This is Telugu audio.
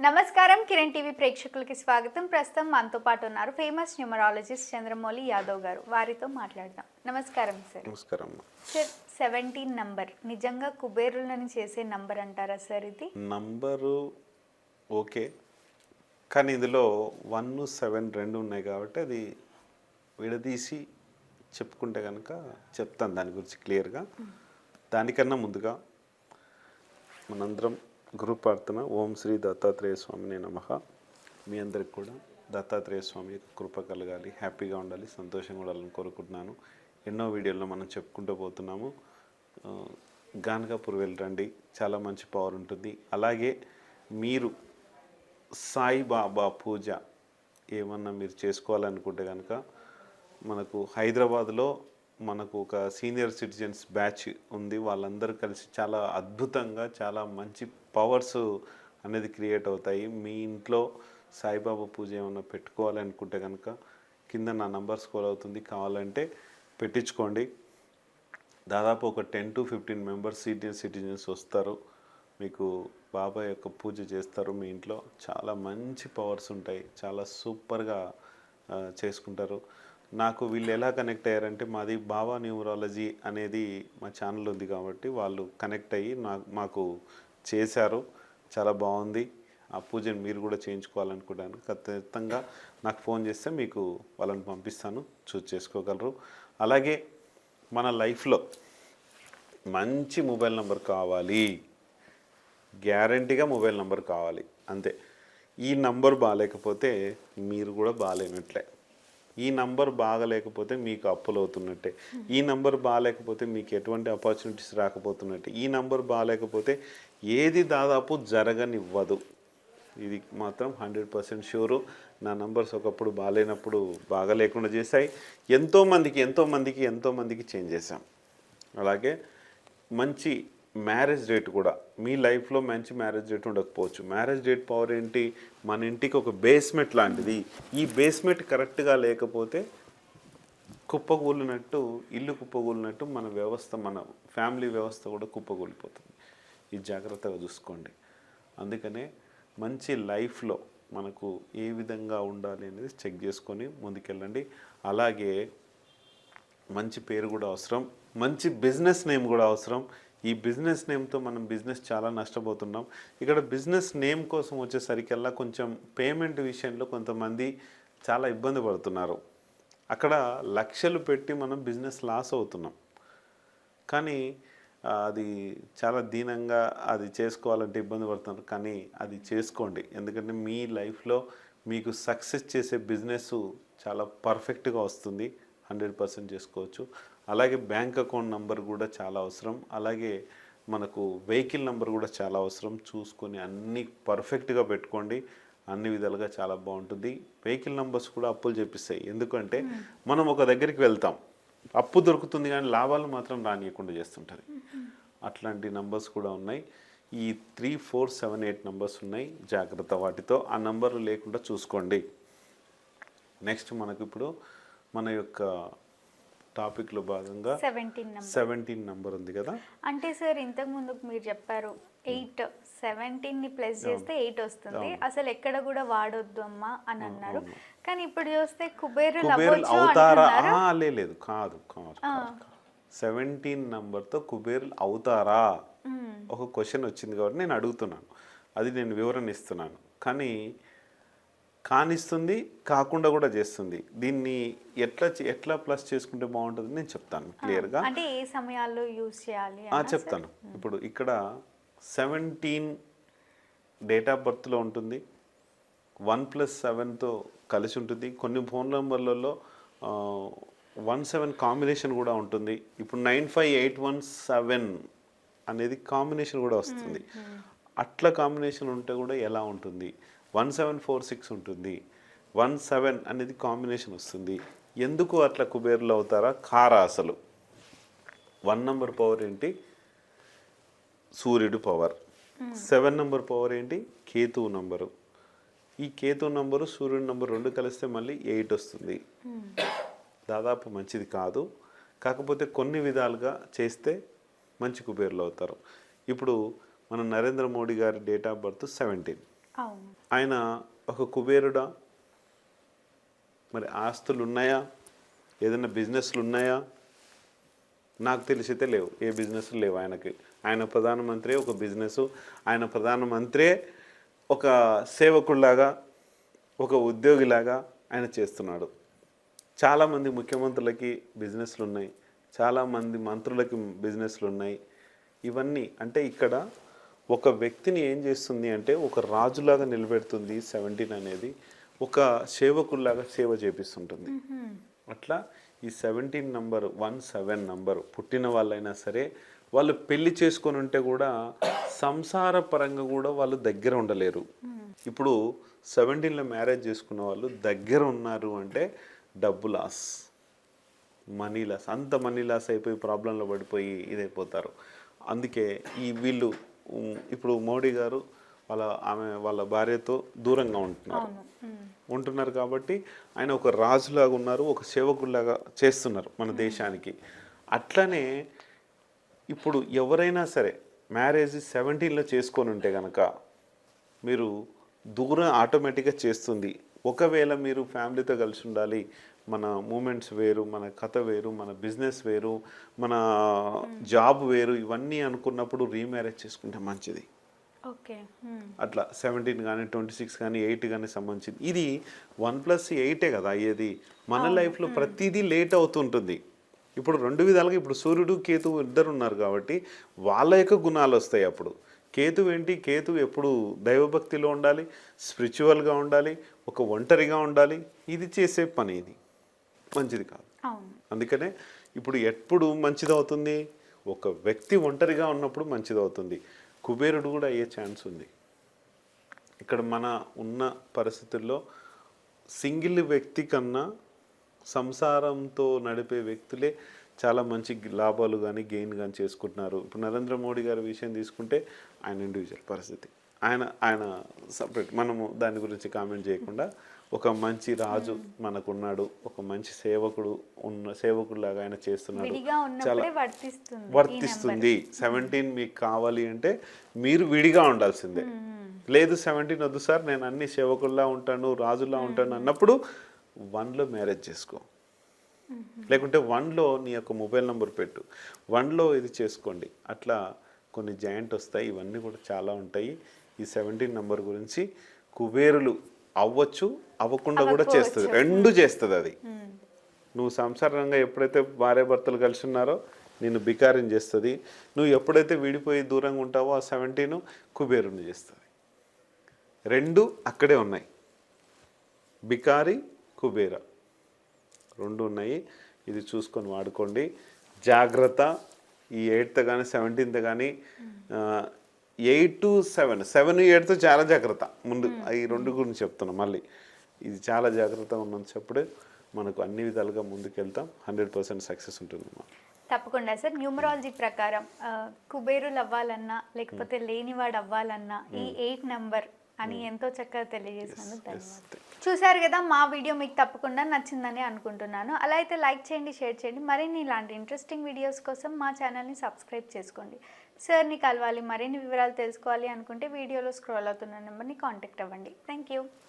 నమస్కారం కిరణ్ టీవీ ప్రేక్షకులకి స్వాగతం. ప్రస్తుతం మనతో పాటు ఉన్నారు ఫేమస్ న్యూమరాలజిస్ట్ చంద్రమౌళి యాదవ్ గారు. వారితో మాట్లాడదాం. నమస్కారం సార్. నమస్కారం. సార్ సెవెంటీన్ నంబర్ నిజంగా కుబేరులను చేసే నంబర్ అంటారా సార్ ఇది? Number okay. కానీ ఇందులో వన్ సెవెన్ రెండు ఉన్నాయి కాబట్టి అది విడదీసి చెప్పుకుంటే కనుక చెప్తాను దాని గురించి క్లియర్గా. దానికన్నా ముందుగా మనందరం గురు ప్రార్థన ఓం శ్రీ దత్తాత్రేయ స్వామిని నమ. మీ అందరికి కూడా దత్తాత్రేయ స్వామి యొక్క కృప కలగాలి హ్యాపీగా ఉండాలి సంతోషంగా ఉండాలని కోరుకుంటున్నాను. ఎన్నో వీడియోల్లో మనం చెప్పుకుంటూ పోతున్నాము. ఆ, గానగాపూర్ వెళ్ళరండి చాలా మంచి పవర్ ఉంటుంది. అలాగే మీరు సాయిబాబా పూజ ఏమన్నా మీరు చేసుకోవాలనుకుంటే కనుక మనకు హైదరాబాద్లో మనకు ఒక సీనియర్ సిటిజన్స్ బ్యాచ్ ఉంది. వాళ్ళందరూ కలిసి చాలా అద్భుతంగా చాలా మంచి పవర్స్ అనేది క్రియేట్ అవుతాయి. మీ ఇంట్లో సాయిబాబా పూజ ఏమైనా పెట్టుకోవాలనుకుంటే కనుక కింద నా నంబర్ స్కోర్ అవుతుంది. కావాలంటే పెట్టించుకోండి. దాదాపు ఒక ten to fifteen members senior citizens వస్తారు. మీకు బాబా యొక్క పూజ చేస్తారు మీ ఇంట్లో. చాలా మంచి పవర్స్ ఉంటాయి. చాలా సూపర్గా చేసుకుంటారు. నాకు వీళ్ళు ఎలా కనెక్ట్ అయ్యారంటే మాది బాబా న్యూమరాలజీ అనేది మా ఛానల్ ఉంది కాబట్టి వాళ్ళు కనెక్ట్ అయ్యి నాకు మాకు చేశారు. చాలా బాగుంది. ఆ పూజను మీరు కూడా చేయించుకోవాలనుకుంటాను ఖచ్చితంగా నాకు ఫోన్ చేస్తే మీకు వాళ్ళని పంపిస్తాను. చూస్ చేసుకోగలరు. అలాగే మన లైఫ్లో మంచి మొబైల్ నెంబర్ కావాలి. గ్యారంటీగా మొబైల్ నెంబర్ కావాలి. అంతే. ఈ నంబర్ బాగాలేకపోతే మీరు కూడా బాగాలేనట్లే ఈ నంబర్ బాగలేకపోతే మీకు అప్పులు అవుతున్నట్టే ఈ నంబర్ బాగాలేకపోతే మీకు ఎటువంటి ఆపర్చునిటీస్ రాకపోతున్నట్టే. ఈ నంబర్ బాగాలేకపోతే ఏది దాదాపు జరగనివ్వదు. ఇది మాత్రం హండ్రెడ్ పర్సెంట్ షూరు నా నంబర్స్ ఒకప్పుడు బాగాలేనప్పుడు బాగా లేకుండా చేశాయి ఎంతోమందికి ఎంతోమందికి ఎంతోమందికి చేంజ్ చేశాం. అలాగే మంచి మ్యారేజ్ డేట్ కూడా మీ లైఫ్లో మంచి మ్యారేజ్ డేట్ ఉండకపోవచ్చు. మ్యారేజ్ డేట్ పవర్ ఏంటి? మన ఇంటికి ఒక బేస్మెంట్ లాంటిది. ఈ బేస్మెంట్ కరెక్ట్గా లేకపోతే కుప్పగూలినట్టు ఇల్లు కుప్పగూలినట్టు మన వ్యవస్థ మన ఫ్యామిలీ వ్యవస్థ కూడా కుప్పగూలిపోతుంది ఇది జాగ్రత్తగా చూసుకోండి. అందుకనే మంచి లైఫ్లో మనకు ఏ విధంగా ఉండాలి అనేది చెక్ చేసుకొని ముందుకెళ్ళండి. అలాగే మంచి పేరు కూడా అవసరం. మంచి బిజినెస్ నేమ్ కూడా అవసరం. ఈ బిజినెస్ నేమ్తో మనం బిజినెస్ చాలా నష్టపోతున్నాం. ఇక్కడ బిజినెస్ నేమ్ కోసం వచ్చేసరికల్లా కొంచెం పేమెంట్ విషయంలో కొంతమంది చాలా ఇబ్బంది పడుతున్నారు. అక్కడ లక్షలు పెట్టి మనం బిజినెస్ లాస్ అవుతున్నాం. కానీ అది చాలా దీనంగా అది చేసుకోవాలంటే ఇబ్బంది పడుతున్నారు. కానీ అది చేసుకోండి. ఎందుకంటే మీ లైఫ్లో మీకు సక్సెస్ చేసే బిజినెస్ చాలా పర్ఫెక్ట్గా వస్తుంది. హండ్రెడ్ పర్సెంట్ చేసుకోవచ్చు. అలాగే బ్యాంక్ అకౌంట్ నంబర్ కూడా చాలా అవసరం. అలాగే మనకు వెహికల్ నెంబర్ కూడా చాలా అవసరం. చూసుకొని అన్నీ పర్ఫెక్ట్గా పెట్టుకోండి. అన్ని విధాలుగా చాలా బాగుంటుంది. వెహికల్ నెంబర్స్ కూడా అప్పులు చేపిస్తాయి ఎందుకంటే మనం ఒక దగ్గరికి వెళ్తాం. అప్పు దొరుకుతుంది కానీ లాభాలు మాత్రం రానియకుండా చేస్తుంటుంది అట్లాంటి నంబర్స్ కూడా ఉన్నాయి. ఈ three four seven eight numbers ఉన్నాయి. జాగ్రత్త వాటితో. ఆ నంబర్లు లేకుండా చూసుకోండి. నెక్స్ట్ మనకు ఇప్పుడు మన యొక్క టాపిక్లో భాగంగా సెవెంటీన్ నంబర్ ఉంది కదా? అంటే సార్ ఇంతకు ముందు మీరు చెప్పారు ఎయిట్ సెవెంటీన్ని ప్లస్ చేస్తే ఎయిట్ వస్తుంది. అసలు ఎక్కడ కూడా వాడొద్దు అమ్మా అని అన్నారు. కానీ ఇప్పుడు చూస్తే కుబేరులు అవుతారా? లేదు కాదు కాదు సెవెంటీన్ నంబర్తో కుబేరులు అవుతారా? ఒక క్వశ్చన్ వచ్చింది కాబట్టి నేను అడుగుతున్నాను. అది నేను వివరణ ఇస్తున్నాను. కానీ కానిస్తుంది కాకుండా కూడా చేస్తుంది. దీన్ని ఎట్లా ఎట్లా ప్లస్ చేసుకుంటే బాగుంటుంది నేను చెప్తాను క్లియర్గా. అంటే ఏ సమయాల్లో యూజ్ చేయాలి చెప్తాను. ఇప్పుడు ఇక్కడ సెవెంటీన్ డేట్ ఆఫ్ బర్త్లో ఉంటుంది. వన్ ప్లస్ సెవెన్తో కలిసి ఉంటుంది. కొన్ని ఫోన్ నెంబర్లలో వన్ సెవెన్ కాంబినేషన్ కూడా ఉంటుంది. ఇప్పుడు nine five eight one seven అనేది కాంబినేషన్ కూడా వస్తుంది. అట్లా కాంబినేషన్ ఉంటే కూడా ఎలా ఉంటుంది? వన్ సెవెన్ ఫోర్ సిక్స్ ఉంటుంది. వన్ సెవెన్ అనేది కాంబినేషన్ వస్తుంది. ఎందుకు అట్లా కుబేర్లు అవుతారా? కారా అసలు వన్ నంబర్ పవర్ ఏంటి? సూర్యుడు పవర్. సెవెన్ నంబర్ పవర్ ఏంటి? కేతువు నంబరు. ఈ కేతు నంబరు సూర్యుడు నంబర్ రెండు కలిస్తే మళ్ళీ ఎయిట్ వస్తుంది. దాదాపు మంచిది కాదు. కాకపోతే కొన్ని విధాలుగా చేస్తే మంచి కుబేర్లు అవుతారు. ఇప్పుడు మన నరేంద్ర మోడీ గారి డేట్ ఆఫ్ బర్త్ సెవెంటీన్. ఆయన ఒక కుబేరుడా? మరి ఆస్తులు ఉన్నాయా ఏదైనా బిజినెస్లు ఉన్నాయా నాకు తెలిసితే లేవు. ఏ బిజినెస్లు లేవు ఆయనకి. ఆయన ప్రధానమంత్రి ఒక బిజినెస్. ఆయన ప్రధానమంత్రే ఒక సేవకుడిలాగా ఒక ఉద్యోగిలాగా ఆయన చేస్తున్నాడు. చాలామంది ముఖ్యమంత్రులకి బిజినెస్లు ఉన్నాయి చాలామంది మంత్రులకి బిజినెస్లు ఉన్నాయి ఇవన్నీ అంటే ఇక్కడ ఒక వ్యక్తిని ఏం చేస్తుంది అంటే ఒక రాజులాగా నిలబెడుతుంది సెవెంటీన్ అనేది ఒక సేవకుల్లాగా సేవ చేపిస్తుంటుంది. అట్లా ఈ seventeen number one seven number పుట్టిన వాళ్ళైనా సరే వాళ్ళు పెళ్ళి చేసుకొని ఉంటే కూడా సంసార పరంగా కూడా వాళ్ళు దగ్గర ఉండలేరు. ఇప్పుడు సెవెంటీన్లో మ్యారేజ్ చేసుకున్న వాళ్ళు దగ్గర ఉన్నారు అంటే డబ్బు లాస్ మనీ లాస్ అంత మనీ లాస్ అయిపోయి ప్రాబ్లంలో పడిపోయి ఇదైపోతారు. అందుకే ఈ వీళ్ళు ఇప్పుడు మోడీ గారు వాళ్ళ ఆమె వాళ్ళ భార్యతో దూరంగా ఉంటున్నారు. ఉంటున్నారు కాబట్టి ఆయన ఒక రాజులాగా ఉన్నారు ఒక సేవకుల్లాగా చేస్తున్నారు మన దేశానికి. అట్లనే ఇప్పుడు ఎవరైనా సరే మ్యారేజ్ సెవెంటీన్లో చేసుకొని ఉంటే కనుక మీరు దూరం ఆటోమేటిక్గా చేస్తుంది. ఒకవేళ మీరు ఫ్యామిలీతో కలిసి ఉండాలి మన మూమెంట్స్ వేరు మన కథ వేరు మన బిజినెస్ వేరు మన జాబ్ వేరు ఇవన్నీ అనుకున్నప్పుడు రీమ్యారేజ్ చేసుకుంటే మంచిది. ఓకే. అట్లా సెవెంటీన్ కానీ ట్వంటీ సిక్స్ కానీ ఎయిట్ కానీ సంబంధించింది. ఇది వన్ ప్లస్ ఎయిటే కదా అయ్యేది. మన లైఫ్లో ప్రతిదీ లేట్ అవుతుంటుంది. ఇప్పుడు రెండు విధాలుగా ఇప్పుడు సూర్యుడు కేతువు ఇద్దరు ఉన్నారు కాబట్టి వాళ్ళ యొక్క గుణాలు వస్తాయి అప్పుడు. కేతు ఏంటి? కేతు ఎప్పుడు దైవభక్తిలో ఉండాలి స్పిరిచువల్గా ఉండాలి ఒక ఒంటరిగా ఉండాలి. ఇది చేసే పని ఇది. మంచిది కాదు. అందుకనే ఇప్పుడు ఎప్పుడు మంచిదవుతుంది? ఒక వ్యక్తి ఒంటరిగా ఉన్నప్పుడు మంచిదవుతుంది. కుబేరుడు కూడా అయ్యే ఛాన్స్ ఉంది. ఇక్కడ మన ఉన్న పరిస్థితుల్లో సింగిల్ వ్యక్తి కన్నా సంసారంతో నడిపే వ్యక్తులే చాలా మంచి లాభాలు కానీ గెయిన్ కానీ చేసుకుంటున్నారు. ఇప్పుడు నరేంద్ర మోడీ గారి విషయం తీసుకుంటే ఆయన ఇండివిజువల్ పరిస్థితి. ఆయన ఆయన సపరేట్ మనము దాని గురించి కామెంట్ చేయకుండా ఒక మంచి రాజు మనకున్నాడు ఒక మంచి సేవకుడు ఉన్న సేవకుడిలాగా ఆయన చేస్తున్నాడు. ఈ వర్తిస్తుంది. సెవెంటీన్ మీకు కావాలి అంటే మీరు విడిగా ఉండాల్సిందే. లేదు సెవెంటీన్ వద్దు సార్ నేను అన్ని సేవకుల్లా ఉంటాను రాజులా ఉంటాను అన్నప్పుడు వన్లో మ్యారేజ్ చేసుకో. లేకుంటే వన్లో నీ యొక్క మొబైల్ నెంబర్ పెట్టు. వన్లో ఇది చేసుకోండి. అట్లా కొన్ని జాయింట్ వస్తాయి ఇవన్నీ కూడా చాలా ఉంటాయి. ఈ సెవెంటీన్ నెంబర్ గురించి కుబేరులు అవ్వచ్చు అవ్వకుండా కూడా చేస్తుంది. రెండు చేస్తుంది అది. ఉమ్. నువ్వు సంసారంగా ఎప్పుడైతే భార్య భర్తలు కలిసి ఉన్నారో నిన్ను బికారం చేస్తుంది. నువ్వు ఎప్పుడైతే విడిపోయి దూరంగా ఉంటావో ఆ సెవెంటీన్ కుబేరుని చేస్తుంది. రెండు అక్కడే ఉన్నాయి. బికారి కుబేర. రెండు ఉన్నాయి. ఇది చూసుకొని వాడుకోండి. జాగ్రత్త. ఈ ఎయిత్ కానీ సెవెంటీన్త్ కానీ eight to seven. Seven eighth చాలా జాగ్రత్త. ముందు ఈ రెండు గురించి చెప్తున్నాం మళ్ళీ. ఇది చాలా జాగ్రత్తగా ఉన్నప్పుడు మనకు అన్ని విధాలుగా ముందుకెళ్తాం. హండ్రెడ్ పర్సెంట్ సక్సెస్ ఉంటుంది తప్పకుండా సార్. న్యూమరాలజీ ప్రకారం కుబేరులు అవ్వాలన్నా లేకపోతే లేనివాడు అవ్వాలన్నా ఈ ఎయిట్ నంబర్ అని ఎంతో చక్కగా తెలియజేసినందుకు ధన్యవాదాలు. చూశారు కదా మా వీడియో మీకు తప్పకుండా నచ్చిందని అనుకుంటున్నాను. అలా అయితే లైక్ చేయండి షేర్ చేయండి. మరిన్ని ఇలాంటి ఇంట్రెస్టింగ్ వీడియోస్ కోసం మా ఛానల్ని సబ్స్క్రైబ్ చేసుకోండి. సార్ని కలవాలి మరిన్ని వివరాలు తెలుసుకోవాలి అనుకుంటే వీడియోలో స్క్రోల్ అవుతున్న నెంబర్ని కాంటాక్ట్ అవ్వండి. Thank you